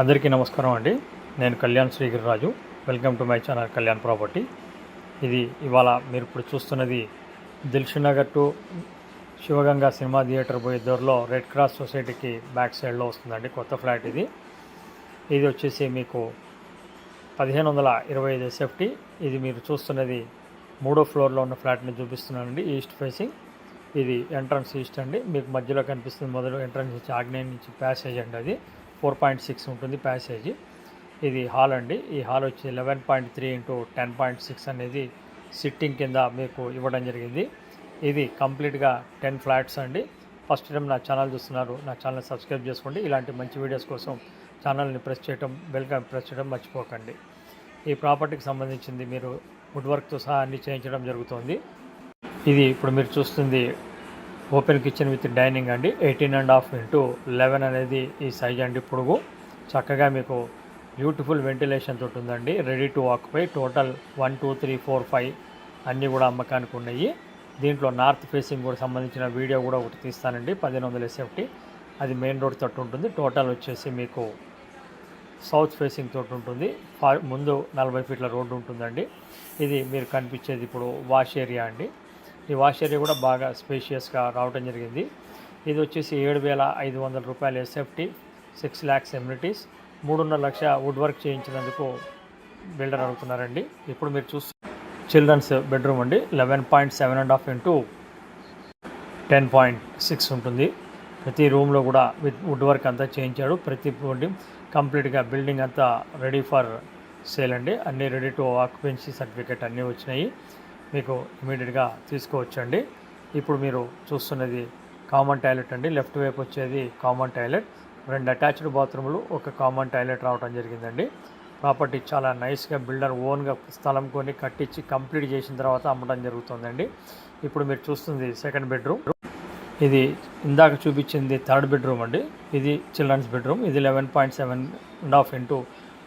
అందరికీ నమస్కారం అండి. నేను Kalyan Srigiriraju. Welcome to my channel Kalyan property ఇది ఇవాళ మీరు ఇప్పుడు చూస్తున్నది Dilsukhnagar to Shivaganga cinema theatre పోయే దూరంలో రెడ్ క్రాస్ సొసైటీకి బ్యాక్ సైడ్లో వస్తుందండి కొత్త ఫ్లాట్ ఇది. ఇది వచ్చేసి మీకు పదిహేను వందల ఇరవై ఐదు సేఫ్టీ ఇది మీరు చూస్తున్నది మూడో ఫ్లోర్లో ఉన్న ఫ్లాట్ని చూపిస్తున్నానండి ఈస్ట్ ఫేసింగ్ ఇది ఎంట్రన్స్ ఈస్ట్ అండి. మీకు మధ్యలో కనిపిస్తుంది మొదలు ఎంట్రన్స్ నుంచి ఆగ్నేయం నుంచి ప్యాసేజ్ అండి అది. ఫోర్ పాయింట్ సిక్స్ ఉంటుంది ప్యాసేజ్. ఇది హాల్ అండి. ఈ హాల్ వచ్చి eleven point three into ten point six అనేది సిట్టింగ్ కింద మీకు ఇవ్వడం జరిగింది. ఇది కంప్లీట్గా టెన్ ఫ్లాట్స్ అండి. ఫస్ట్ టైం నా ఛానల్ చూస్తున్నారు నా ఛానల్ సబ్స్క్రైబ్ చేసుకోండి. ఇలాంటి మంచి వీడియోస్ కోసం ఛానల్ని ప్రెస్ చేయడం వెల్కమ్ ప్రెస్ చేయడం మర్చిపోకండి. ఈ ప్రాపర్టీకి సంబంధించింది మీరు వుడ్ వర్క్తో సహా అన్ని చేయించడం జరుగుతుంది. ఇది ఇప్పుడు మీరు చూస్తుంది ఓపెన్ కిచెన్ విత్ డైనింగ్ అండి. Eighteen and half into eleven అనేది ఈ సైజ్ అండి పొడుగు. చక్కగా మీకు బ్యూటిఫుల్ వెంటిలేషన్ తోటి ఉందండి. Ready to occupy total one two three four five అన్నీ కూడా అమ్మకానికి ఉన్నాయి. దీంట్లో నార్త్ ఫేసింగ్ కూడా సంబంధించిన వీడియో కూడా ఒకటి తీస్తానండి. పదిహేను వందల సేఫ్టీ అది మెయిన్ రోడ్ తోటి ఉంటుంది. టోటల్ వచ్చేసి మీకు సౌత్ ఫేసింగ్ తోటి ఉంటుంది. ఫా- ముందు నలభై ఫీట్ల రోడ్డు ఉంటుందండి. ఇది మీరు కనిపించేది ఇప్పుడు వాష్ ఏరియా అండి. ఈ వాష్ ఏరియా కూడా బాగా స్పేషియస్గా రావడం జరిగింది. ఇది వచ్చేసి ఏడు వేల ఐదు వందల రూపాయల ఎస్ఎఫ్టీ సిక్స్ ల్యాక్స్ ఎమ్యూనిటీస్ మూడున్నర లక్ష వుడ్ వర్క్ చేయించినందుకు బిల్డర్ అడుగుతున్నారండి. ఇప్పుడు మీరు చూస్తూ చిల్డ్రన్స్ బెడ్రూమ్ అండి. Eleven point seven and half into ten point six ఉంటుంది. ప్రతి రూమ్లో కూడా విత్ వుడ్ వర్క్ అంతా చేయించాడు. ప్రతి బిల్డింగ్ కంప్లీట్గా బిల్డింగ్ అంతా రెడీ ఫర్ సేల్ అండి. అన్నీ రెడీ టు ఆక్యుపెన్సీ సర్టిఫికేట్ అన్నీ వచ్చినాయి. మీకు ఇమీడియట్గా తీసుకోవచ్చండి. ఇప్పుడు మీరు చూస్తున్నది కామన్ టాయిలెట్ అండి. లెఫ్ట్ వైపు వచ్చేది కామన్ టాయిలెట్ రెండు అటాచ్డ్ బాత్రూములు ఒక కామన్ టాయిలెట్ రావడం జరిగిందండి. ప్రాపర్టీ చాలా నైస్గా బిల్డర్ ఓన్గా స్థలం కొని కట్టించి కంప్లీట్ చేసిన తర్వాత అమ్మడం జరుగుతుందండి. ఇప్పుడు మీరు చూస్తుంది సెకండ్ బెడ్రూమ్ ఇది ఇందాక చూపించింది థర్డ్ బెడ్రూమ్ అండి. ఇది చిల్డ్రన్స్ బెడ్రూమ్ ఇది eleven point seven and half into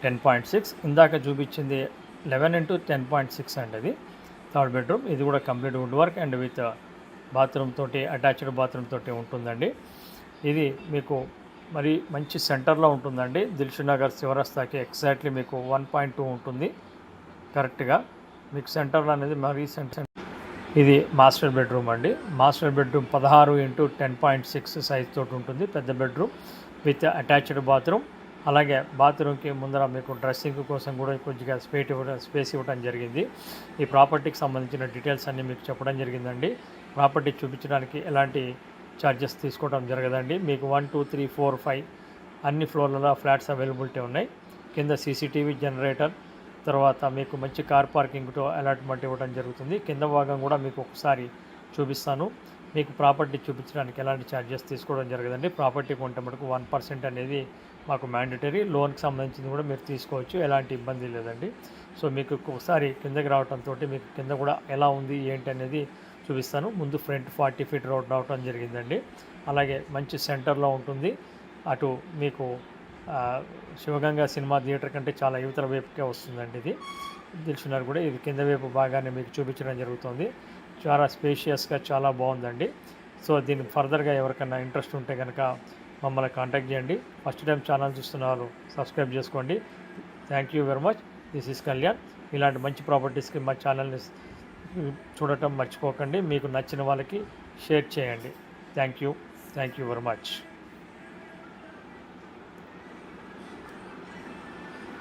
ten point six ఇందాక చూపించింది eleven into ten point six అండి అది. Third bedroom. ఇది కూడా complete wood work and with bathroom తోటి అటాచ్డ్ బాత్రూమ్ తోటి ఉంటుందండి. ఇది మీకు మరి మంచి సెంటర్లో ఉంటుందండి. దిల్షునగర్ శివరస్తాకి ఎగ్జాక్ట్లీ మీకు వన్ పాయింట్ టూ ఉంటుంది. కరెక్ట్గా మీకు సెంటర్లో అనేది మరీ సెంటర్ ఇది మాస్టర్ బెడ్రూమ్ అండి. మాస్టర్ బెడ్రూమ్ పదహారు into ten point six size తోటి ఉంటుంది. పెద్ద బెడ్రూమ్ విత్ అటాచ్డ్ బాత్రూమ్. అలాగే బాత్రూమ్కి ముందర మీకు డ్రెస్సింగ్ కోసం కూడా కొద్దిగా స్పేట్ ఇవ్వడం స్పేస్ ఇవ్వడం జరిగింది. ఈ ప్రాపర్టీకి సంబంధించిన డీటెయిల్స్ అన్నీ మీకు చెప్పడం జరిగిందండి. ప్రాపర్టీ చూపించడానికి ఎలాంటి ఛార్జెస్ తీసుకోవడం జరగదండి. మీకు one two three four five అన్ని ఫ్లోర్లలో ఫ్లాట్స్ అవైలబిలిటీ ఉన్నాయి. కింద సీసీటీవీ జనరేటర్ తర్వాత మీకు మంచి కార్ పార్కింగ్తో అలాట్మెంట్ ఇవ్వడం జరుగుతుంది. కింద భాగం కూడా మీకు ఒకసారి చూపిస్తాను. మీకు ప్రాపర్టీ చూపించడానికి ఎలాంటి ఛార్జెస్ తీసుకోవడం జరగదండి. ప్రాపర్టీ కొంటే మటుకు వన్ పర్సెంట్ అనేది మాకు మ్యాండటరీ లోన్కి సంబంధించింది కూడా మీరు తీసుకోవచ్చు ఎలాంటి ఇబ్బంది లేదండి. సో మీకు ఒకసారి కిందకి రావడంతో మీకు కింద కూడా ఎలా ఉంది ఏంటి అనేది చూపిస్తాను. ముందు ఫ్రంట్ ఫార్టీ ఫీట్ రోడ్ రావడం జరిగిందండి. అలాగే మంచి సెంటర్లో ఉంటుంది. అటు మీకు శివగంగా సినిమా థియేటర్ కంటే చాలా యువతల వైపుకే వస్తుందండి ఇది. తెలుసున్నారు కూడా ఇది కింద వైపు బాగానే మీకు చూపించడం జరుగుతుంది. చాలా స్పేషియస్గా చాలా బాగుందండి. సో దీన్ని ఫర్దర్గా ఎవరికైనా ఇంట్రెస్ట్ ఉంటే కనుక మమ్మల్ని కాంటాక్ట్ చేయండి. ఫస్ట్ టైం ఛానల్ చూస్తున్న వాళ్ళు సబ్స్క్రైబ్ చేసుకోండి. Thank you very much this is Kalyan ఇలాంటి మంచి ప్రాపర్టీస్కి మా ఛానల్ని చూడటం మర్చిపోకండి. మీకు నచ్చిన వాళ్ళకి షేర్ చేయండి. Thank you thank you very much